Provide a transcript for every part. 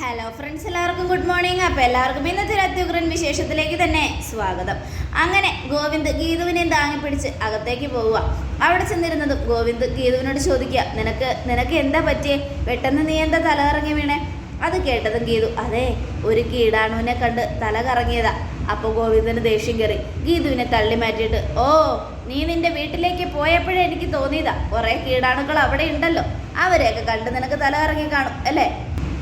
Hello friends എല്ലാവർക്കും good morning അപ്പോൾ എല്ലാവർക്കും ഇന്നത്തെ ഒരു അത്യുഗ്രൻ വിശേഷത്തിലേക്ക് തന്നെ സ്വാഗതം. അങ്ങനെ ഗോവിന്ദ് ഗീതുവിനെ താങ്ങി പിടിച്ച് അകത്തേക്ക് പോവുക. അവിടെ ചെന്നിരുന്നതും ഗോവിന്ദ് ഗീതുവിനോട് ചോദിക്കുക നിനക്ക് നിനക്ക് എന്താ പറ്റിയേ? പെട്ടെന്ന് നീ എന്താ തലകറങ്ങി വീണേ? അത് കേട്ടതും ഗീതു അതെ ഒരു കീടാണുവിനെ കണ്ട് തല കറങ്ങിയതാ അപ്പോൾ ഗോവിന്ദന് ദേഷ്യം കയറി. ഗീതുവിനെ തള്ളി മാറ്റിയിട്ട് ഓ നീ നിന്റെ വീട്ടിലേക്ക് പോയപ്പോഴേ എനിക്ക് തോന്നിയതാ. കുറേ കീടാണുക്കൾ അവിടെ ഉണ്ടല്ലോ. അവരെയൊക്കെ കണ്ട് നിനക്ക് തല കറങ്ങി കാണും അല്ലേ?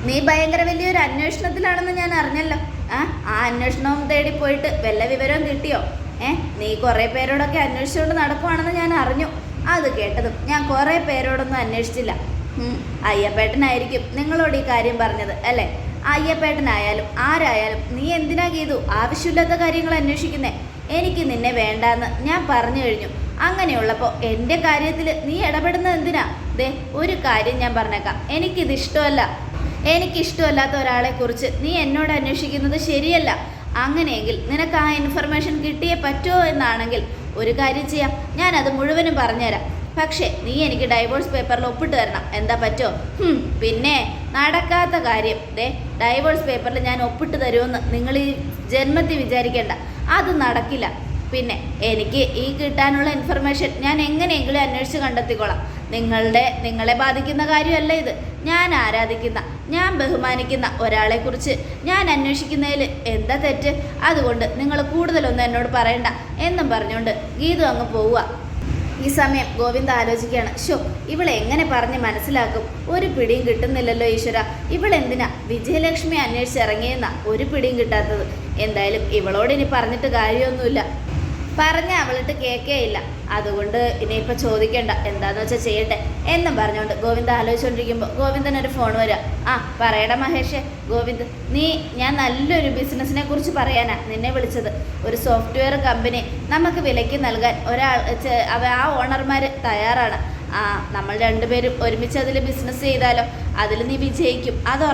നീ ഭയങ്കര വലിയൊരു അന്വേഷണത്തിലാണെന്ന് ഞാൻ അറിഞ്ഞല്ലോ. ആ ആ അന്വേഷണവും തേടി പോയിട്ട് വല്ല വിവരവും കിട്ടിയോ? ഏ നീ കുറേ പേരോടൊക്കെ അന്വേഷിച്ചുകൊണ്ട് നടക്കുവാണെന്ന് ഞാൻ അറിഞ്ഞു. അത് കേട്ടതും ഞാൻ കുറേ പേരോടൊന്നും അന്വേഷിച്ചില്ല. അയ്യപ്പേട്ടനായിരിക്കും നിങ്ങളോട് ഈ കാര്യം പറഞ്ഞത് അല്ലേ? അയ്യപ്പേട്ടനായാലും ആരായാലും നീ എന്തിനാ ഗീതു ആവശ്യമില്ലാത്ത കാര്യങ്ങൾ അന്വേഷിക്കുന്നേ? എനിക്ക് നിന്നെ വേണ്ടാന്ന് ഞാൻ പറഞ്ഞു കഴിഞ്ഞു. അങ്ങനെയുള്ളപ്പോൾ എന്റെ കാര്യത്തിൽ നീ ഇടപെടുന്നത് എന്തിനാ? ദേ ഒരു കാര്യം ഞാൻ പറഞ്ഞേക്കാം. എനിക്കിത് ഇഷ്ടമല്ല. എനിക്കിഷ്ടമല്ലാത്ത ഒരാളെ കുറിച്ച് നീ എന്നോട് അന്വേഷിക്കുന്നത് ശരിയല്ല. അങ്ങനെയെങ്കിൽ നിനക്ക് ആ ഇൻഫർമേഷൻ കിട്ടിയേ പറ്റുമോ എന്നാണെങ്കിൽ ഒരു കാര്യം ചെയ്യാം. ഞാൻ അത് മുഴുവനും പറഞ്ഞുതരാം. പക്ഷേ നീ എനിക്ക് ഡൈവോഴ്സ് പേപ്പറിൽ ഒപ്പിട്ട് തരണം. എന്താ പറ്റോ? പിന്നെ നടക്കാത്ത കാര്യം. ദേ ഡൈവോഴ്സ് പേപ്പറിൽ ഞാൻ ഒപ്പിട്ട് തരുമെന്ന് നിങ്ങൾ ഈ ജന്മത്തിൽ വിചാരിക്കേണ്ട. അത് നടക്കില്ല. പിന്നെ എനിക്ക് ഈ കിട്ടാനുള്ള ഇൻഫർമേഷൻ ഞാൻ എങ്ങനെയെങ്കിലും അന്വേഷിച്ച് കണ്ടെത്തിക്കോളാം. നിങ്ങളുടെ നിങ്ങളെ ബാധിക്കുന്ന കാര്യമല്ല ഇത്. ഞാൻ ആരാധിക്കുന്ന ഞാൻ ബഹുമാനിക്കുന്ന ഒരാളെക്കുറിച്ച് ഞാൻ അന്വേഷിക്കുന്നതിൽ എന്താ തെറ്റ്? അതുകൊണ്ട് നിങ്ങൾ കൂടുതലൊന്നും എന്നോട് പറയണ്ട എന്നും പറഞ്ഞുകൊണ്ട് ഗീതു അങ്ങ് പോവുക. ഈ സമയം ഗോവിന്ദ ആലോചിക്കുകയാണ് ഷോ ഇവളെ എങ്ങനെ പറഞ്ഞ് മനസ്സിലാക്കും? ഒരു പിടിയും കിട്ടുന്നില്ലല്ലോ ഈശ്വര. ഇവളെന്തിനാ വിജയലക്ഷ്മി അന്വേഷിച്ചിറങ്ങിയെന്ന ഒരു പിടിയും കിട്ടാത്തത്? എന്തായാലും ഇവളോട് ഇനി പറഞ്ഞിട്ട് കാര്യമൊന്നുമില്ല. പറഞ്ഞ അവളിട്ട് കേൾക്കേയില്ല. അതുകൊണ്ട് ഇനിയിപ്പോൾ ചോദിക്കണ്ട. എന്താന്ന് വെച്ചാൽ ചെയ്യട്ടെ എന്നും പറഞ്ഞുകൊണ്ട് ഗോവിന്ദ ആലോചിച്ചുകൊണ്ടിരിക്കുമ്പോൾ ഗോവിന്ദൻ ഒരു ഫോൺ വരിക ആ പറയടാ മഹേഷേ ഗോവിന്ദ് നീ ഞാൻ നല്ലൊരു ബിസിനസ്സിനെ കുറിച്ച് പറയാനാ നിന്നെ വിളിച്ചത്. ഒരു സോഫ്റ്റ്വെയർ കമ്പനി നമുക്ക് വിലയ്ക്ക് നൽകാൻ ഒരാൾ ആ ഓണർമാർ തയ്യാറാണ്. ആ നമ്മൾ രണ്ടുപേരും ഒരുമിച്ച് അതിൽ ബിസിനസ് ചെയ്താലോ? അതിൽ നീ വിജയിക്കും. അത്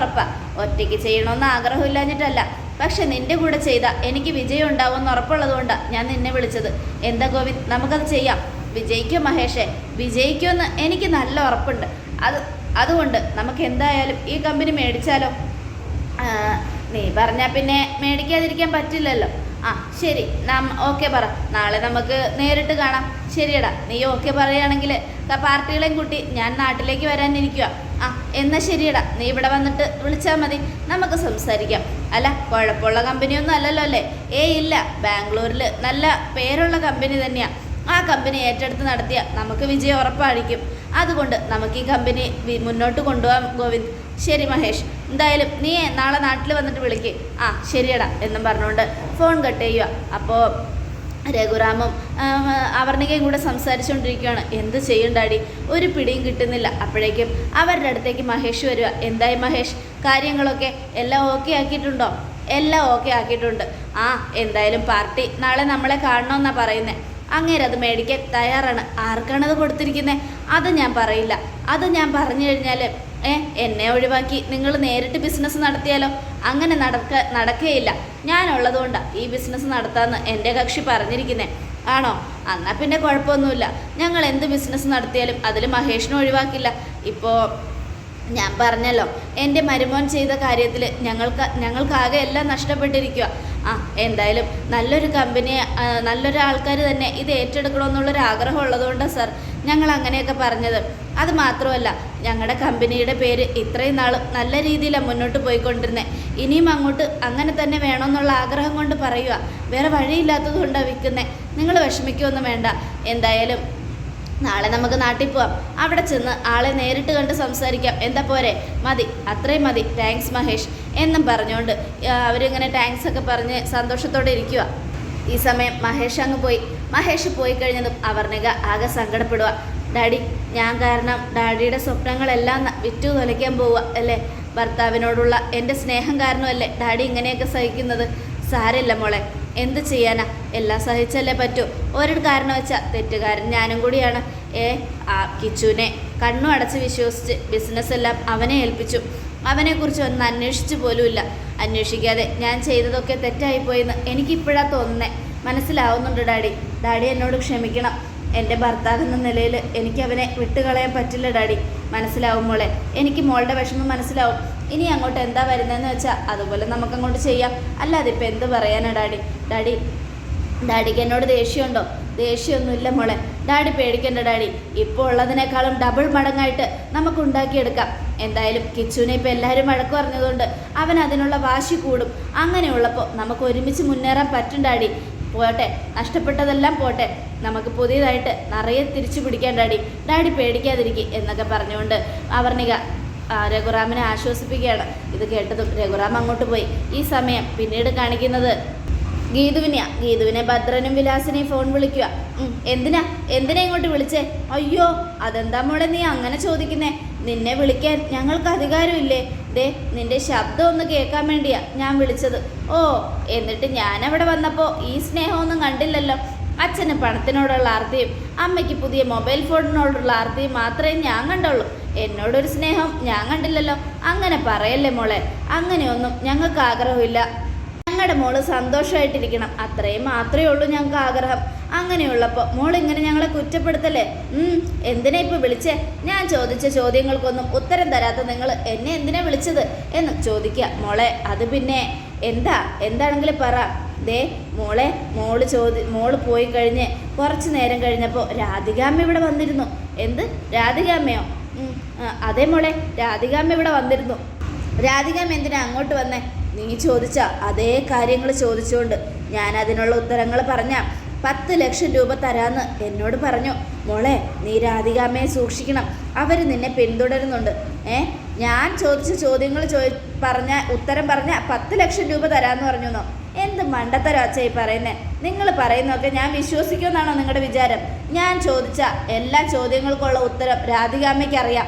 ഒറ്റയ്ക്ക് ചെയ്യണമെന്ന് ആഗ്രഹമില്ലാഞ്ഞിട്ടല്ല. പക്ഷെ നിന്റെ കൂടെ ചെയ്ത എനിക്ക് വിജയം ഉണ്ടാവുമെന്ന് ഉറപ്പുള്ളതുകൊണ്ടാണ് ഞാൻ നിന്നെ വിളിച്ചത്. എന്താ ഗോവിന്ദ്? നമുക്കത് ചെയ്യാം. വിജയിക്കോ മഹേഷേ? വിജയിക്കുമെന്ന് എനിക്ക് നല്ല ഉറപ്പുണ്ട്. അത് അതുകൊണ്ട് നമുക്ക് എന്തായാലും ഈ കമ്പനി മേടിച്ചാലോ? നീ പറഞ്ഞാൽ പിന്നെ മേടിക്കാതിരിക്കാൻ പറ്റില്ലല്ലോ. ആ ശരി. നാം ഓക്കെ പറ. നാളെ നമുക്ക് നേരിട്ട് കാണാം. ശരിയടാ. നീ ഓക്കെ പറയുകയാണെങ്കിൽ പാർട്ടികളെയും കൂട്ടി ഞാൻ നാട്ടിലേക്ക് വരാനിരിക്കുക ആ എന്നാൽ ശരിയടാ. നീ ഇവിടെ വന്നിട്ട് വിളിച്ചാൽ മതി. നമുക്ക് സംസാരിക്കാം. അല്ല കുഴപ്പമുള്ള കമ്പനിയൊന്നും അല്ലല്ലോ അല്ലേ? ഏ ഇല്ല. ബാംഗ്ലൂരിൽ നല്ല പേരുള്ള കമ്പനി തന്നെയാണ് ആ കമ്പനി ഏറ്റെടുത്ത് നടത്തിയ നമുക്ക് വിജയം ഉറപ്പായിരിക്കും. അതുകൊണ്ട് നമുക്ക് ഈ കമ്പനി മുന്നോട്ട് കൊണ്ടുപോകാം ഗോവിന്ദ്. ശരി മഹേഷ്. എന്തായാലും നീ നാളെ നാട്ടിൽ വന്നിട്ട് വിളിക്ക്. ആ ശരിയടാ എന്നും പറഞ്ഞുകൊണ്ട് ഫോൺ കട്ട് ചെയ്യുക. അപ്പോൾ രഘുറാമും അവർണികയും കൂടെ സംസാരിച്ചുകൊണ്ടിരിക്കുകയാണ്. എന്ത് ചെയ്യണ്ടാടി? ഒരു പിടിയും കിട്ടുന്നില്ല. അപ്പോഴേക്കും അവരുടെ അടുത്തേക്ക് മഹേഷ് വരിക. എന്തായി മഹേഷ്? കാര്യങ്ങളൊക്കെ എല്ലാം ഓക്കെ ആക്കിയിട്ടുണ്ടോ? എല്ലാം ഓക്കെ ആക്കിയിട്ടുണ്ട്. ആ എന്തായാലും പാർട്ടി നാളെ നമ്മളെ കാണണമെന്നാണ് പറയുന്നത് അങ്ങേര് അത് മേടിക്കാൻ തയ്യാറാണ്. ആർക്കാണത് കൊടുത്തിരിക്കുന്നത് അത് ഞാൻ പറയില്ല. അത് ഞാൻ പറഞ്ഞു കഴിഞ്ഞാൽ ഏ എന്നെ ഒഴിവാക്കി. നിങ്ങൾ നേരിട്ട് ബിസിനസ് നടത്തിയാലോ? അങ്ങനെ നടക്ക നടക്കുകയില്ല ഞാനുള്ളതുകൊണ്ടാണ് ഈ ബിസിനസ് നടത്താമെന്ന് എന്റെ കക്ഷി പറഞ്ഞിരിക്കുന്നത് ആണോ? എന്നാൽ പിന്നെ കുഴപ്പമൊന്നുമില്ല. ഞങ്ങൾ എന്ത് ബിസിനസ് നടത്തിയാലും അതിൽ മഹേഷിനെ ഒഴിവാക്കില്ല. ഇപ്പോൾ ഞാൻ പറഞ്ഞല്ലോ എന്റെ മരുമോൻ ചെയ്ത കാര്യത്തിൽ ഞങ്ങൾക്ക് ഞങ്ങൾക്കാകെ എല്ലാം നഷ്ടപ്പെട്ടിരിക്കുക ആ എന്തായാലും നല്ലൊരു കമ്പനി നല്ലൊരു ആൾക്കാർ തന്നെ ഇത് ഏറ്റെടുക്കണമെന്നുള്ളൊരു ആഗ്രഹം ഉള്ളതുകൊണ്ടാണ് സർ ഞങ്ങൾ അങ്ങനെയൊക്കെ പറഞ്ഞത്. അത് മാത്രമല്ല ഞങ്ങളുടെ കമ്പനിയുടെ പേര് ഇത്രയും നാളും നല്ല രീതിയിലാണ് മുന്നോട്ട് പോയിക്കൊണ്ടിരുന്നത് ഇനിയും അങ്ങോട്ട് അങ്ങനെ തന്നെ വേണമെന്നുള്ള ആഗ്രഹം കൊണ്ട് പറയുക വേറെ വഴിയില്ലാത്തത് കൊണ്ടാണ് വിൽക്കുന്നത് നിങ്ങൾ വിഷമിക്കുകയൊന്നും വേണ്ട. എന്തായാലും നാളെ നമുക്ക് നാട്ടിൽ പോവാം. അവിടെ ചെന്ന് ആളെ നേരിട്ട് കണ്ട് സംസാരിക്കാം. എന്താ പോരെ? മതി. അത്രയും മതി. താങ്ക്സ് മഹേഷ്. എന്നും പറഞ്ഞുകൊണ്ട് അവരിങ്ങനെ താങ്ക്സ് ഒക്കെ പറഞ്ഞ് സന്തോഷത്തോടെ ഇരിക്കുക ഈ സമയം മഹേഷ് അങ്ങ് പോയി. മഹേഷ് പോയി കഴിഞ്ഞതും അവർണിക ആകെ സങ്കടപ്പെടുക ഡാഡി ഞാൻ കാരണം ഡാഡിയുടെ സ്വപ്നങ്ങളെല്ലാം വിറ്റു തൊലയ്ക്കാൻ പോവുക അല്ലേ? ഭർത്താവിനോടുള്ള എന്റെ സ്നേഹം കാരണമല്ലേ ഡാഡി ഇങ്ങനെയൊക്കെ സഹിക്കുന്നത്? സാരമില്ല മോളെ എന്ത് ചെയ്യാനാ? എല്ലാം സഹിച്ചല്ലേ പറ്റൂ. ഒരു കാരണം വെച്ചാൽ തെറ്റുകാരൻ ഞാനും കൂടിയാണ്. ഏ ആ കിച്ചുവിനെ കണ്ണു അടച്ച് വിശ്വസിച്ച് ബിസിനസ് എല്ലാം അവനെ ഏൽപ്പിച്ചു. അവനെക്കുറിച്ച് ഒന്ന് അന്വേഷിച്ചു പോലുമില്ല. അന്വേഷിക്കാതെ ഞാൻ ചെയ്തതൊക്കെ തെറ്റായിപ്പോയെന്ന് എനിക്കിപ്പോഴാണ് തോന്നുന്നേ. മനസ്സിലാവുന്നുണ്ട് ഡാഡി. ഡാഡി എന്നോട് ക്ഷമിക്കണം. എന്റെ ഭർത്താവ് എന്ന നിലയിൽ എനിക്ക് അവനെ വിട്ടുകളയാൻ പറ്റില്ല ഡാഡി. മനസ്സിലാവും മോളെ. എനിക്ക് മോളുടെ വിഷമം മനസ്സിലാവും. ഇനി അങ്ങോട്ട് എന്താ വരുന്നതെന്ന് വെച്ചാൽ അതുപോലെ നമുക്കങ്ങോട്ട് ചെയ്യാം. അല്ലാതെ ഇപ്പം എന്ത് പറയാനാണ് ഡാഡി? ഡാഡി ഡാഡിക്ക് എന്നോട് ദേഷ്യമുണ്ടോ? ദേഷ്യമൊന്നുമില്ല മോളെ. ഡാഡി പേടിക്കണ്ട ഡാഡി. ഇപ്പോൾ ഉള്ളതിനേക്കാളും ഡബിൾ മടങ്ങായിട്ട് നമുക്ക് ഉണ്ടാക്കിയെടുക്കാം. എന്തായാലും കിച്ചുവിനെ ഇപ്പം എല്ലാവരും വഴക്ക് പറഞ്ഞതുകൊണ്ട് അവൻ അതിനുള്ള വാശി കൂടും. അങ്ങനെയുള്ളപ്പോൾ നമുക്ക് ഒരുമിച്ച് മുന്നേറാൻ പറ്റും ഡാഡി. പോട്ടെ നഷ്ടപ്പെട്ടതെല്ലാം പോട്ടെ. നമുക്ക് പുതിയതായിട്ട് നിറയെ തിരിച്ചു പിടിക്കാൻ ഡാഡി ഡാഡി പേടിക്കാതിരിക്കും എന്നൊക്കെ പറഞ്ഞുകൊണ്ട് അവർണിക രഘുറാമിനെ ആശ്വസിപ്പിക്കുകയാണ്. ഇത് കേട്ടതും രഘുറാം അങ്ങോട്ട് പോയി. ഈ സമയം പിന്നീട് കാണിക്കുന്നത് ഗീതുവിനെയാ. ഗീതുവിനെ ഭദ്രനും വിലാസിനെയും ഫോൺ വിളിക്കുക. എന്തിനാ? എന്തിനാ ഇങ്ങോട്ട് വിളിച്ചേ? അയ്യോ അതെന്താ മോളെ നീ അങ്ങനെ ചോദിക്കുന്നേ? നിന്നെ വിളിക്കാൻ ഞങ്ങൾക്ക് അധികാരമില്ലേ? ദേ നിന്റെ ശബ്ദം ഒന്ന് കേൾക്കാൻ വേണ്ടിയാ ഞാൻ വിളിച്ചത്. ഓ എന്നിട്ട് ഞാൻ അവിടെ വന്നപ്പോൾ ഈ സ്നേഹമൊന്നും കണ്ടില്ലല്ലോ. അച്ഛന് പണത്തിനോടുള്ള ആർത്തിയും അമ്മയ്ക്ക് പുതിയ മൊബൈൽ ഫോണിനോടുള്ള ആർത്തിയും മാത്രമേ ഞാൻ കണ്ടുള്ളൂ. എന്നോടൊരു സ്നേഹം ഞാൻ കണ്ടില്ലല്ലോ. അങ്ങനെ പറയല്ലേ മോളെ? അങ്ങനെയൊന്നും ഞങ്ങൾക്ക് ആഗ്രഹമില്ല. ഞങ്ങളുടെ മോൾ സന്തോഷമായിട്ടിരിക്കണം അത്രയും മാത്രമേ ഉള്ളൂ ഞങ്ങൾക്ക് ആഗ്രഹം. അങ്ങനെയുള്ളപ്പോൾ മോൾ ഇങ്ങനെ ഞങ്ങളെ കുറ്റപ്പെടുത്തല്ലേ? എന്തിനാ ഇപ്പോൾ വിളിച്ചേ? ഞാൻ ചോദിച്ച ചോദ്യങ്ങൾക്കൊന്നും ഉത്തരം തരാത്ത നിങ്ങൾ എന്നെ എന്തിനാ വിളിച്ചത് എന്ന് ചോദിക്കുക. മോളെ അത് പിന്നെ എന്താ? എന്താണെങ്കിലും പറ. ദേ മോളെ മോൾ ചോദി മോൾ പോയി കഴിഞ്ഞ് കുറച്ച് നേരം കഴിഞ്ഞപ്പോൾ രാധികാമ്മ ഇവിടെ വന്നിരുന്നു. എന്ത്? രാധികാമ്മയോ? അതേ അതെ മോളെ രാധികാമ്മ ഇവിടെ വന്നിരുന്നു. രാധികാമ്മ എന്തിനാ അങ്ങോട്ട് വന്നേ? നീ ചോദിച്ച അതേ കാര്യങ്ങൾ ചോദിച്ചുകൊണ്ട് ഞാൻ അതിനുള്ള ഉത്തരങ്ങൾ പറഞ്ഞ പത്ത് ലക്ഷം രൂപ തരാന്ന് എന്നോട് പറഞ്ഞു. മോളെ നീ രാധികാമ്മയെ സൂക്ഷിക്കണം. അവർ നിന്നെ പിന്തുടരുന്നുണ്ട്. ഏ? ഞാൻ ചോദിച്ച ചോദ്യങ്ങൾ ചോ പറഞ്ഞ ഉത്തരം പറഞ്ഞ പത്ത് ലക്ഷം രൂപ തരാമെന്ന് പറഞ്ഞു എന്ത് മണ്ടത്തരം അച്ഛ ഈ പറയുന്നേ? നിങ്ങൾ പറയുന്നതൊക്കെ ഞാൻ വിശ്വസിക്കുമെന്നാണോ നിങ്ങളുടെ വിചാരം? ഞാൻ ചോദിച്ച എല്ലാ ചോദ്യങ്ങൾക്കുള്ള ഉത്തരം രാധികാമ്മയ്ക്ക് അറിയാം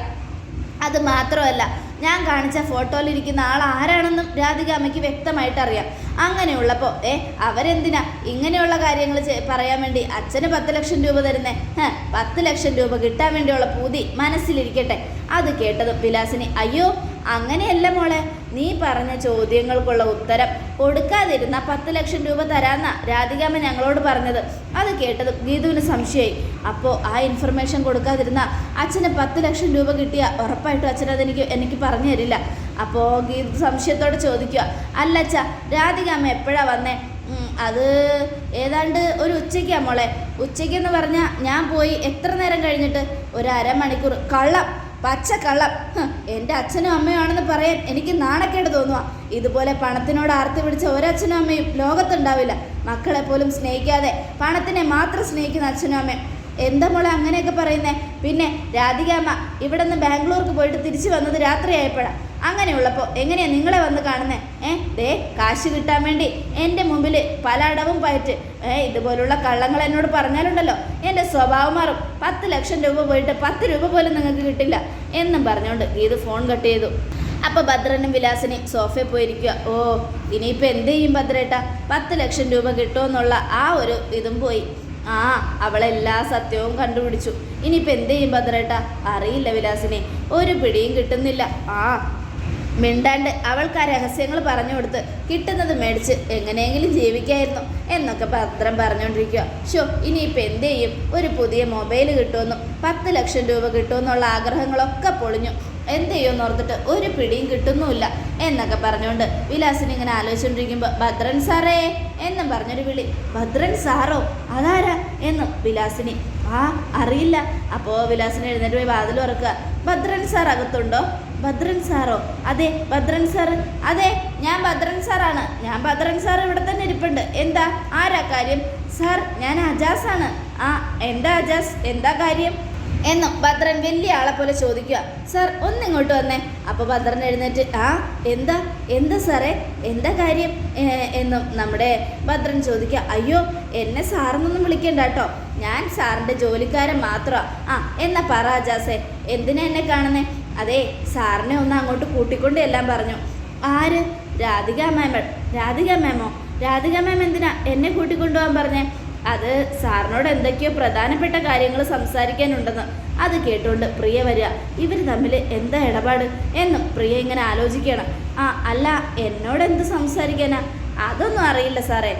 അത് മാത്രമല്ല ഞാൻ കാണിച്ച ഫോട്ടോയിലിരിക്കുന്ന ആൾ ആരാണെന്നും രാധികാമ്മയ്ക്ക് വ്യക്തമായിട്ട് അറിയാം അങ്ങനെയുള്ളപ്പോൾ ഏ അവരെന്തിനാ ഇങ്ങനെയുള്ള കാര്യങ്ങൾ പറയാൻ വേണ്ടി അച്ഛന് പത്ത് ലക്ഷം രൂപ തരുന്നേ? പത്ത് ലക്ഷം രൂപ കിട്ടാൻ വേണ്ടിയുള്ള പൂതി മനസ്സിലിരിക്കട്ടെ. അത് കേട്ടത് വിലാസിനി അയ്യോ അങ്ങനെയല്ല മോളെ. നീ പറഞ്ഞ ചോദ്യങ്ങൾക്കുള്ള ഉത്തരം കൊടുക്കാതിരുന്ന പത്ത് ലക്ഷം രൂപ തരാന്ന രാധികാമ്മ ഞങ്ങളോട് പറഞ്ഞത്. അത് കേട്ടത് ഗീതുവിന് സംശയമായി. അപ്പോൾ ആ ഇൻഫർമേഷൻ കൊടുക്കാതിരുന്ന അച്ഛന് പത്ത് ലക്ഷം രൂപ കിട്ടിയ ഉറപ്പായിട്ടും അച്ഛൻ അതെനിക്ക് എനിക്ക് പറഞ്ഞു തരില്ല. അപ്പോൾ ഗീതു സംശയത്തോടെ ചോദിക്കുക. അല്ല അച്ഛ രാധികാമ്മ എപ്പോഴാണ് വന്നേ? അത് ഏതാണ്ട് ഒരു ഉച്ചയ്ക്കാണ് മോളെ. ഉച്ചയ്ക്കെന്ന് പറഞ്ഞാൽ ഞാൻ പോയി എത്ര നേരം കഴിഞ്ഞിട്ട്? ഒരു അരമണിക്കൂർ. കള്ളം. പച്ച കള്ളം എന്റെ അച്ഛനും അമ്മയും ആണെന്ന് പറയാൻ എനിക്ക് നാണക്കേട് തോന്നുക ഇതുപോലെ പണത്തിനോട് ആർത്തി പിടിച്ച ഒരച്ഛനും അമ്മയും ലോകത്തുണ്ടാവില്ല. മക്കളെ പോലും സ്നേഹിക്കാതെ പണത്തിനെ മാത്രം സ്നേഹിക്കുന്ന അച്ഛനും അമ്മയും. എന്താ മോളെ അങ്ങനെയൊക്കെ പറയുന്നേ? പിന്നെ രാധികാമ്മ ഇവിടെ നിന്ന് ബാംഗ്ലൂർക്ക് പോയിട്ട് തിരിച്ചു വന്നത് രാത്രിയായപ്പോഴാണ് അങ്ങനെയുള്ളപ്പോൾ എങ്ങനെയാണ് നിങ്ങളെ വന്ന് കാണുന്നത് ഏ? ദേ കാശ് കിട്ടാൻ വേണ്ടി എന്റെ മുമ്പിൽ പല അടവും പയറ്റ്. ഏ ഇതുപോലുള്ള കള്ളങ്ങൾ എന്നോട് പറഞ്ഞാലുണ്ടല്ലോ. എന്റെ സ്വഭാവം മാറും. പത്ത് ലക്ഷം രൂപ പോയിട്ട് പത്ത് രൂപ പോലും നിങ്ങൾക്ക് കിട്ടില്ല എന്നും പറഞ്ഞുകൊണ്ട് ഗീത് ഫോൺ കട്ട് ചെയ്തു. അപ്പോൾ ഭദ്രനും വിലാസിനെയും സോഫയിൽ പോയിരിക്കുക ഓ ഇനിയിപ്പോൾ എന്ത് ചെയ്യും ഭദ്രേട്ട? പത്ത് ലക്ഷം രൂപ കിട്ടുമെന്നുള്ള ആ ഒരു ഇതും പോയി. ആ അവളെല്ലാ സത്യവും കണ്ടുപിടിച്ചു. ഇനിയിപ്പോൾ എന്ത് ചെയ്യും ഭദ്രേട്ട? അറിയില്ല വിലാസിനെ. ഒരു പിടിയും കിട്ടുന്നില്ല. ആ മിണ്ടാണ്ട് അവൾക്ക് ആ രഹസ്യങ്ങൾ പറഞ്ഞു കൊടുത്ത് കിട്ടുന്നത് മേടിച്ച് എങ്ങനെയെങ്കിലും ജീവിക്കായിരുന്നു എന്നൊക്കെ പത്രം പറഞ്ഞുകൊണ്ടിരിക്കുക ഷോ ഇനിയിപ്പോൾ എന്ത് ചെയ്യും? ഒരു പുതിയ മൊബൈൽ കിട്ടുമെന്നും പത്ത് ലക്ഷം രൂപ കിട്ടുമെന്നുള്ള ആഗ്രഹങ്ങളൊക്കെ പൊളിഞ്ഞു. എന്ത് ചെയ്യുമെന്ന് ഓർത്തിട്ട് ഒരു പിടിയും കിട്ടുന്നുമില്ല എന്നൊക്കെ പറഞ്ഞുകൊണ്ട് വിലാസിന് ഇങ്ങനെ ആലോചിച്ചുകൊണ്ടിരിക്കുമ്പോൾ ഭദ്രൻ സാറേ എന്നും പറഞ്ഞൊരു വിളി. ഭദ്രൻ സാറോ? അതാരാ? എന്നും വിലാസിനി. ആ അറിയില്ല. അപ്പോൾ വിലാസിന് എഴുന്നേറ്റ് പോയി വാതിൽ ഉറക്കുക ഭദ്രൻ സാർ അകത്തുണ്ടോ? ഭദ്രൻ സാറോ? അതെ ഭദ്രൻ സാർ അതെ ഞാൻ ഭദ്രൻ സാറാണ്. ഞാൻ ഭദ്രൻ സാർ ഇവിടെ തന്നെ ഇരിപ്പുണ്ട്. എന്താ? ആരാ കാര്യം? സാർ ഞാൻ അജാസാണ്. ആ എന്താ അജാസ്? എന്താ കാര്യം? എന്നും ഭദ്രൻ വലിയ ആളെ പോലെ ചോദിക്കുക. സാർ ഒന്നിങ്ങോട്ട് വന്നേ. അപ്പോൾ ഭദ്രൻ എഴുന്നേറ്റ് ആ എന്താ? എന്താ സാറേ? എന്താ കാര്യം? എന്നും നമ്മുടെ ഭദ്രൻ ചോദിക്കുക. അയ്യോ എന്നെ സാറെന്നൊന്നും വിളിക്കണ്ട കേട്ടോ. ഞാൻ സാറിന്റെ ജോലിക്കാരൻ മാത്രമാണ് ആ എന്നാ പറ അജാസേ. എന്തിനാ എന്നെ കാണുന്നേ? അതെ സാറിനെ ഒന്ന് അങ്ങോട്ട് കൂട്ടിക്കൊണ്ട് എല്ലാം പറഞ്ഞു. ആര്? രാധിക മാമ രാധിക മാമോ? രാധിക മാം എന്തിനാ എന്നെ കൂട്ടിക്കൊണ്ടുപോകാൻ പറഞ്ഞേ? അത് സാറിനോട് എന്തൊക്കെയോ പ്രധാനപ്പെട്ട കാര്യങ്ങൾ സംസാരിക്കാനുണ്ടെന്ന് അത് കേട്ടുകൊണ്ട് പ്രിയ വരിക. ഇവർ തമ്മിൽ എന്താ ഇടപാട്? എന്നും പ്രിയ ഇങ്ങനെ ആലോചിക്കണം ആ അല്ല എന്നോട് എന്ത് സംസാരിക്കാനാ? അതൊന്നും അറിയില്ല സാറേ.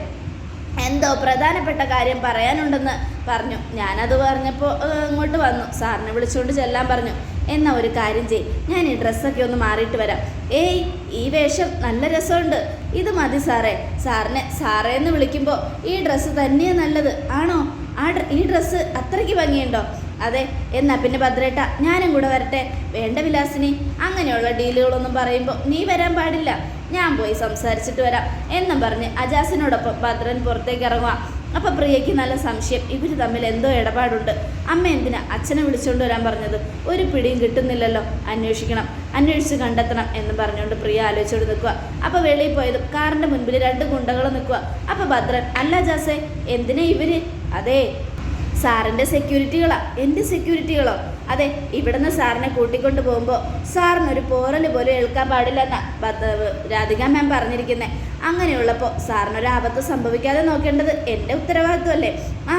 എന്തോ പ്രധാനപ്പെട്ട കാര്യം പറയാനുണ്ടെന്ന് പറഞ്ഞു. ഞാനത് പറഞ്ഞപ്പോൾ ഇങ്ങോട്ട് വന്നു. സാറിനെ വിളിച്ചുകൊണ്ട് ചെല്ലാൻ പറഞ്ഞു. എന്നാ ഒരു കാര്യം ചെയ്. ഞാൻ ഈ ഡ്രസ്സൊക്കെ ഒന്ന് മാറിയിട്ട് വരാം. ഏയ് ഈ വേഷം നല്ല രസമുണ്ട്. ഇത് മതി സാറേ. സാറിനെ സാറേ എന്ന് വിളിക്കുമ്പോൾ ഈ ഡ്രസ്സ് തന്നെയാണ് നല്ലത്. ആണോ? ആ ഈ ഡ്രസ്സ് അത്രയ്ക്ക് ഭംഗിയുണ്ടോ? അതെ എന്നാ പിന്നെ ഭദ്രേട്ട ഞാനും കൂടെ വരട്ടെ. വേണ്ട വിലാസിനി. അങ്ങനെയുള്ള ഡീലുകളൊന്നും പറയുമ്പോൾ നീ വരാൻ പാടില്ല. ഞാൻ പോയി സംസാരിച്ചിട്ട് വരാം. എന്നും പറഞ്ഞ് അജാസിനോടൊപ്പം ഭദ്രൻ പുറത്തേക്ക് ഇറങ്ങുക അപ്പം പ്രിയയ്ക്ക് നല്ല സംശയം. ഇവർ തമ്മിൽ എന്തോ ഇടപാടുണ്ട്. അമ്മ എന്തിനാ അച്ഛനെ വിളിച്ചുകൊണ്ട് വരാൻ പറഞ്ഞത്? ഒരു പിടിയും കിട്ടുന്നില്ലല്ലോ. അന്വേഷിക്കണം. അന്വേഷിച്ച് കണ്ടെത്തണം എന്ന് പറഞ്ഞുകൊണ്ട് പ്രിയ ആലോചിച്ചുകൊണ്ട് നിൽക്കുക അപ്പോൾ വെളിയിൽ പോയതും കാറിന്റെ മുൻപിൽ രണ്ട് ഗുണ്ടകൾ നിൽക്കുക അപ്പോൾ ഭദ്രൻ അല്ല ജാസേ എന്തിനാ ഇവർ? അതെ സാറിന്റെ സെക്യൂരിറ്റികളാ എന്റെ സെക്യൂരിറ്റികളോ അതെ ഇവിടുന്ന് സാറിനെ കൂട്ടിക്കൊണ്ട് പോകുമ്പോൾ സാറിനൊരു പോറൽ പോലും ഏൽക്കാൻ പാടില്ലെന്നാണ് രാധിക മാം പറഞ്ഞിരിക്കുന്നത് അങ്ങനെയുള്ളപ്പോൾ സാറിനൊരു ആപത്ത് സംഭവിക്കാതെ നോക്കേണ്ടത് എന്റെ ഉത്തരവാദിത്വമല്ലേ ആ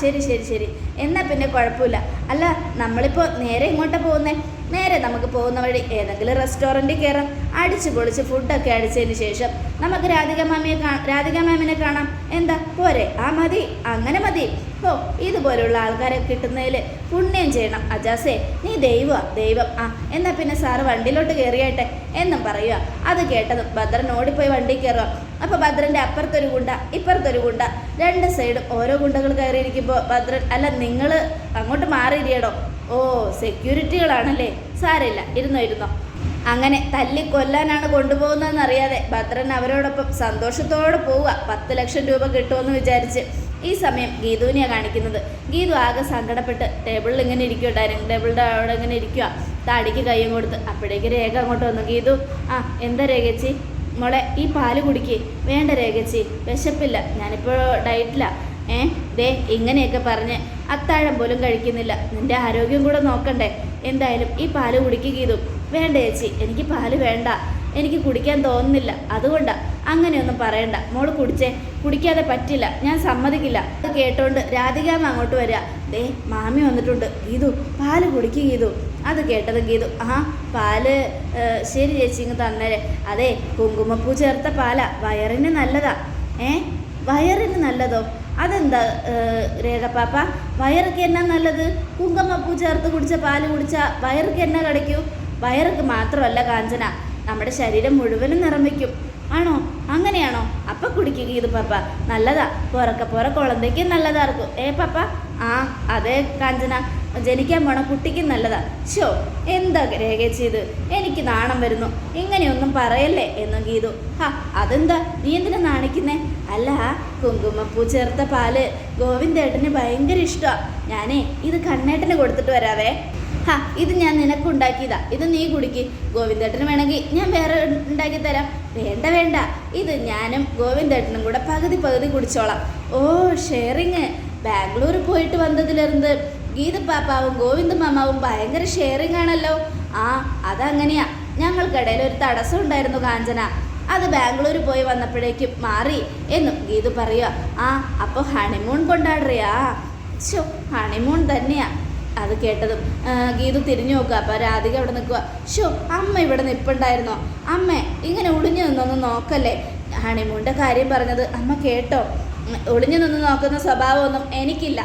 ശരി ശരി ശരി. എന്നാൽ പിന്നെ കുഴപ്പമില്ല. അല്ല നമ്മളിപ്പോൾ നേരെ ഇങ്ങോട്ടാണ് പോകുന്നേ? നേരെ നമുക്ക് പോകുന്ന വഴി ഏതെങ്കിലും റെസ്റ്റോറന്റിൽ കയറാം അടിച്ച് പൊളിച്ച് ഫുഡൊക്കെ അടിച്ചതിന് ശേഷം നമുക്ക് രാധിക മാമിയെ കാണാം രാധിക മാമിനെ കാണാം. എന്താ? പോരെ. ആ മതി. അങ്ങനെ മതി. ഓ ഇതുപോലുള്ള ആൾക്കാരെ കിട്ടുന്നതിൽ പുണ്യം ചെയ്യണം. അജാസേ നീ ദൈവ ദൈവം. ആ എന്നാൽ പിന്നെ സാറ് വണ്ടിയിലോട്ട് കയറിയാട്ടെ എന്നും പറയുക. അത് കേട്ടതും ഭദ്രൻ ഓടിപ്പോയി വണ്ടി കയറുക. അപ്പോൾ ഭദ്രന്റെ അപ്പുറത്തൊരു ഗുണ്ട ഇപ്പുറത്തൊരു ഗുണ്ട. രണ്ട് സൈഡും ഓരോ ഗുണ്ടകൾ കയറിയിരിക്കുമ്പോൾ ഭദ്രൻ അല്ല നിങ്ങൾ അങ്ങോട്ട് മാറിയിരിയടോ. ഓ സെക്യൂരിറ്റികളാണല്ലേ സാരമില്ല ഇരുന്നോ ഇരുന്നോ. അങ്ങനെ തല്ലി കൊല്ലാനാണ് കൊണ്ടുപോകുന്നതെന്ന് അറിയാതെ ഭദ്രൻ അവരോടൊപ്പം സന്തോഷത്തോടെ പോവുക. പത്ത് ലക്ഷം രൂപ കിട്ടുമെന്ന് വിചാരിച്ച് ഈ സമയം ഗീതുവിനെയാണ് കാണിക്കുന്നത്. ഗീതു ആകെ സങ്കടപ്പെട്ട് ടേബിളിൽ ഇങ്ങനെ ഇരിക്കുക ഡൈനിങ് ടേബിളിന്റെ അവിടെ ഇങ്ങനെ ഇരിക്കുക താടിക്ക് കയ്യും കൊടുത്ത് അപ്പോഴേക്ക് രേഖ അങ്ങോട്ട് വന്നു. ഗീതു ആ എന്താ രേഖച്ചി മോളെ ഈ പാൽ കുടിക്ക്. വേണ്ട രേഖച്ചി വിശപ്പില്ല. ഞാനിപ്പോൾ ഡയറ്റിലാണ് ഏ ദേ ഇങ്ങനെയൊക്കെ പറഞ്ഞ് അത്താഴം പോലും കഴിക്കുന്നില്ല. നിന്റെ ആരോഗ്യം കൂടെ നോക്കണ്ടേ. എന്തായാലും ഈ പാൽ കുടിക്കുക വേണ്ട ചേച്ചി എനിക്ക് പാൽ വേണ്ട. എനിക്ക് കുടിക്കാൻ തോന്നുന്നില്ല. അതുകൊണ്ടാ അങ്ങനെയൊന്നും പറയണ്ട. മോൾ കുടിച്ചേ. കുടിക്കാതെ പറ്റില്ല. ഞാൻ സമ്മതിക്കില്ല. അത് കേട്ടോണ്ട് രാധികാമ അങ്ങോട്ട് വരിക ദേ മാമി വന്നിട്ടുണ്ട്. ഗീതു പാൽ കുടിക്കുക ഗീതു. അത് കേട്ടത് ഗീതു. ആ പാൽ ശരി ചേച്ചി ഇങ്ങ് തന്നേരെ. അതെ കുങ്കുമപ്പൂ ചേർത്ത പാലാ. വയറിന് നല്ലതാ. ഏ വയറിന് നല്ലതോ? അതെന്താ രേഖപ്പാപ്പ? വയറൊക്കെ എന്നാ നല്ലത്? കുങ്കുമപ്പൂ ചേർത്ത് കുടിച്ച പാൽ കുടിച്ചാൽ വയറൊക്കെ എന്നാ കടിക്കൂ? വയറൊക്കെ മാത്രമല്ല കാഞ്ചന നമ്മുടെ ശരീരം മുഴുവനും നിറമിക്കും ആണോ? അങ്ങനെയാണോ? അപ്പം കുടിക്കുക ഇത് പപ്പ. നല്ലതാ. പുറക്കെ പുറ കുളന്തയ്ക്ക് നല്ലതാർക്കും ഏ പപ്പ? ആ അതെ കാഞ്ചന. ജനിക്കാൻ പോണ കുട്ടിക്ക് നല്ലതാ. ഷോ എന്താ രേഖ ചെയ്ത്? എനിക്ക് നാണം വരുന്നു. ഇങ്ങനെയൊന്നും പറയല്ലേ എന്നും ഗീതു. ഹാ അതെന്താ? നീ എന്തിനാ നാണിക്കുന്നേ? അല്ല കുങ്കുമപ്പൂ ചേർത്ത പാൽ ഗോവിന്ദേട്ടന് ഭയങ്കര ഇഷ്ടമാണ് ഞാനേ ഇത് കണ്ണേട്ടന് കൊടുത്തിട്ട് വരാവേ. ഹാ ഇത് ഞാൻ നിനക്കുണ്ടാക്കിയതാ. ഇത് നീ കുടിക്ക്. ഗോവിന്ദേട്ടന് വേണമെങ്കിൽ ഞാൻ വേറെ ഉണ്ടാക്കി തരാം. വേണ്ട വേണ്ട. ഇത് ഞാനും ഗോവിന്ദേട്ടനും കൂടെ പകുതി പകുതി കുടിച്ചോളാം. ഓ ഷെയറിങ്. ബാംഗ്ലൂർ പോയിട്ട് വന്നതിലിരുന്ന് ഗീത പാപ്പാവും ഗോവിന്ദ മാമാവും ഭയങ്കര ഷെയറിങ് ആണല്ലോ. ആ അതങ്ങനെയാ. ഞങ്ങൾക്കിടയിൽ ഒരു തടസ്സം ഉണ്ടായിരുന്നു കാഞ്ചന. അത് ബാംഗ്ലൂർ പോയി വന്നപ്പോഴേക്കും മാറി എന്നും ഗീതു പറയുക ആ അപ്പോൾ ഹണിമൂൺ കൊണ്ടാടുറിയാ? ഷോ ഹണിമൂൺ തന്നെയാ. അത് കേട്ടതും ഗീതു തിരിഞ്ഞു നോക്കുക. അപ്പോൾ രാധിക അവിടെ നിൽക്കുക ഷോ അമ്മ ഇവിടെ നിൽപ്പുണ്ടായിരുന്നോ അമ്മ ഇങ്ങനെ ഒളിഞ്ഞു നിന്നൊന്ന് നോക്കല്ലേ? ഹണിമൂണിന്റെ കാര്യം പറഞ്ഞത് അമ്മ കേട്ടോ. ഒളിഞ്ഞു നിന്ന് നോക്കുന്ന സ്വഭാവമൊന്നും എനിക്കില്ല.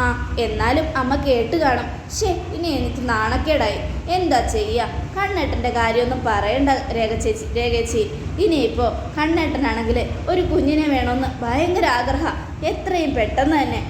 ആ എന്നാലും അമ്മ കേട്ട് കാണും. ശേ ഇനി എനിക്ക് നാണക്കേടായി. എന്താ ചെയ്യുക കണ്ണേട്ടന്റെ കാര്യമൊന്നും പറയണ്ട രേഖ ചേച്ചി രേഖേച്ചി ഇനിയിപ്പോൾ കണ്ണേട്ടനാണെങ്കിൽ ഒരു കുഞ്ഞിനെ വേണമെന്ന് ഭയങ്കര ആഗ്രഹം. എത്രയും പെട്ടെന്ന് തന്നെ.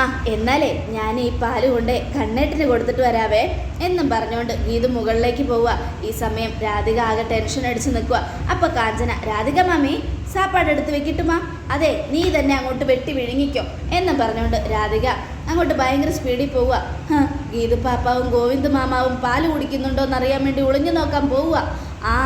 ആ എന്നാലേ ഞാൻ ഈ പാൽ കൊണ്ട് കണ്ണേട്ടിന് കൊടുത്തിട്ട് വരാവേ എന്നും പറഞ്ഞുകൊണ്ട് ഗീതു മുകളിലേക്ക് പോവുക. ഈ സമയം രാധിക ആകെ ടെൻഷൻ അടിച്ച് നിൽക്കുക. അപ്പോൾ കാഞ്ചന രാധിക മാമി സാപ്പാട് എടുത്ത് വെക്കിട്ടുമാ അതെ നീ തന്നെ അങ്ങോട്ട് വെട്ടി വിഴുങ്ങിക്കോ. എന്നും പറഞ്ഞുകൊണ്ട് രാധിക അങ്ങോട്ട് ഭയങ്കര സ്പീഡിൽ പോവുക. ഗീതു പാപ്പാവും ഗോവിന്ദ് മാമാവും പാൽ കുടിക്കുന്നുണ്ടോ എന്നറിയാൻ വേണ്ടി ഒളിഞ്ഞു നോക്കാൻ പോവുക. ആ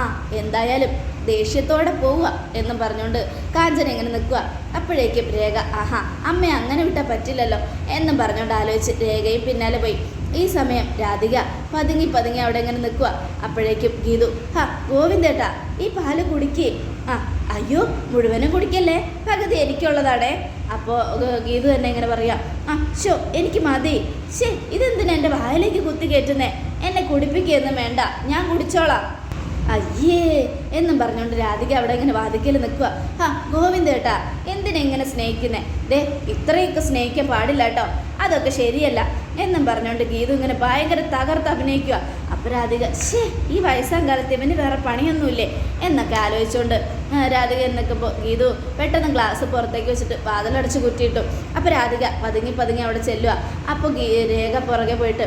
എന്തായാലും ദേഷ്യത്തോടെ പോവുക എന്നും പറഞ്ഞുകൊണ്ട് കാഞ്ചന എങ്ങനെ നിൽക്കുക. അപ്പോഴേക്കും രേഖ ആഹാ അമ്മ അങ്ങനെ വിട്ടാൽ പറ്റില്ലല്ലോ എന്നും പറഞ്ഞുകൊണ്ട് ആലോചിച്ച് രേഖയും പിന്നാലെ പോയി. ഈ സമയം രാധിക പതുങ്ങി പതുങ്ങി അവിടെ എങ്ങനെ നിൽക്കുക. അപ്പോഴേക്കും ഗീതു ഹാ ഗോവിന്ദേട്ടാ ഈ പാൽ കുടിക്കേ. ആ അയ്യോ മുഴുവനും കുടിക്കല്ലേ? പകുതി എനിക്കുള്ളതാണേ. അപ്പോൾ ഗീതു തന്നെ ഇങ്ങനെ പറയാം ആ ഷോ എനിക്ക് മതി. ശേ ഇതെന്തിനാ എന്റെ വായിലേക്ക് കുത്തി കയറ്റുന്നേ? എന്നെ കുടിപ്പിക്കുകയൊന്നും വേണ്ട. ഞാൻ കുടിച്ചോളാം. അയ്യേ എന്നും പറഞ്ഞുകൊണ്ട് രാധിക അവിടെ ഇങ്ങനെ വാതിക്കൽ നിൽക്കുക ആ ഗോവിന്ദേട്ടാ എന്തിനെ ഇങ്ങനെ സ്നേഹിക്കുന്നേ? ദേ ഇത്രയൊക്കെ സ്നേഹിക്കാൻ പാടില്ല കേട്ടോ. അതൊക്കെ ശരിയല്ല. എന്നും പറഞ്ഞുകൊണ്ട് ഗീതു ഇങ്ങനെ ഭയങ്കര തകർത്ത് അഭിനയിക്കുക അപ്പോൾ രാധിക ഷേ ഈ വയസ്സാം കാലത്ത് ഇവന് വേറെ പണിയൊന്നുമില്ലേ? എന്നൊക്കെ ആലോചിച്ചുകൊണ്ട് രാധിക എന്നൊക്കെ ഗീതു പെട്ടെന്ന് ഗ്ലാസ് പുറത്തേക്ക് വെച്ചിട്ട് വാതിലടച്ച് കുറ്റിയിട്ടു. അപ്പോൾ രാധിക പതുങ്ങി പതുങ്ങി അവിടെ ചെല്ലുക അപ്പോൾ രേഖ പുറകെ പോയിട്ട്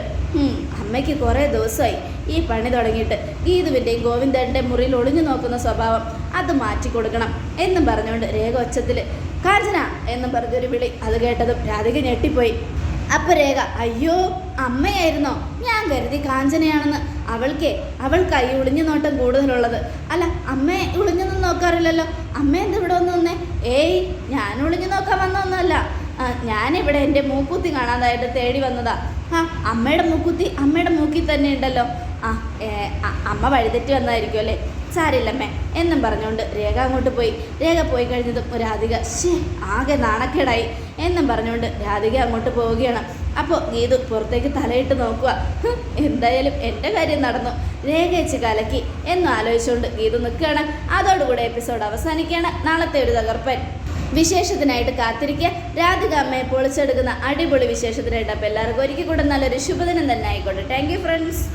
അമ്മയ്ക്ക് കുറേ ദിവസമായി ഈ പണി തുടങ്ങിയിട്ട് ഗീതുവിന്റെയും ഗോവിന്ദന്റെ മുറിയിൽ ഒളിഞ്ഞു നോക്കുന്ന സ്വഭാവം അത് മാറ്റിക്കൊടുക്കണം എന്നും പറഞ്ഞുകൊണ്ട് രേഖ ഒച്ചത്തിൽ കാഞ്ചന എന്നും പറഞ്ഞൊരു വിളി അത് കേട്ടതും രാധിക ഞെട്ടിപ്പോയി. അപ്പൊ രേഖ അയ്യോ അമ്മയായിരുന്നോ? ഞാൻ കരുതി കാഞ്ചനയാണെന്ന്. അവൾക്കേ അവൾ കൈ ഒളിഞ്ഞു നോട്ടം കൂടുതലുള്ളത്. അല്ല അമ്മയെ ഒളിഞ്ഞൊന്നും നോക്കാറില്ലല്ലോ. അമ്മ എന്ത് ഇവിടെ വന്നു നിന്നേ? ഏയ് ഞാൻ ഒളിഞ്ഞു നോക്കാൻ വന്നൊന്നുമല്ല ഞാനിവിടെ എന്റെ മൂക്കുത്തി കാണാതായിട്ട് തേടി വന്നതാ. ആ അമ്മയുടെ മൂക്കുത്തി അമ്മയുടെ മൂക്കി തന്നെ ഉണ്ടല്ലോ. ആ അമ്മ വഴിതെറ്റി വന്നായിരിക്കും അല്ലേ? സാരില്ലമ്മേ എന്നും പറഞ്ഞുകൊണ്ട് രേഖ അങ്ങോട്ട് പോയി. രേഖ പോയി കഴിഞ്ഞതും രാധിക ശേ ആകെ നാണക്കേടായി. എന്നും പറഞ്ഞുകൊണ്ട് രാധിക അങ്ങോട്ട് പോവുകയാണ്. അപ്പോൾ ഗീതു പുറത്തേക്ക് തലയിട്ട് നോക്കുക എന്തായാലും എന്റെ കാര്യം നടന്നു. രേഖ വെച്ച് കലക്കി. എന്നും ആലോചിച്ചുകൊണ്ട് ഗീതു നിൽക്കുകയാണ്. അതോടുകൂടെ എപ്പിസോഡ് അവസാനിക്കുകയാണ്. നാളത്തെ ഒരു തകർപ്പൻ. വിശേഷത്തിനായിട്ട് കാത്തിരിക്കുക. രാധിക അമ്മയെ പൊളിച്ചെടുക്കുന്ന അടിപൊളി വിശേഷത്തിനായിട്ട് അപ്പോൾ എല്ലാവർക്കും ഒരിക്കൽ കൂടെ നല്ലൊരു ശുഭദിനം തന്നെ ആയിക്കോട്ടെ. Thank you friends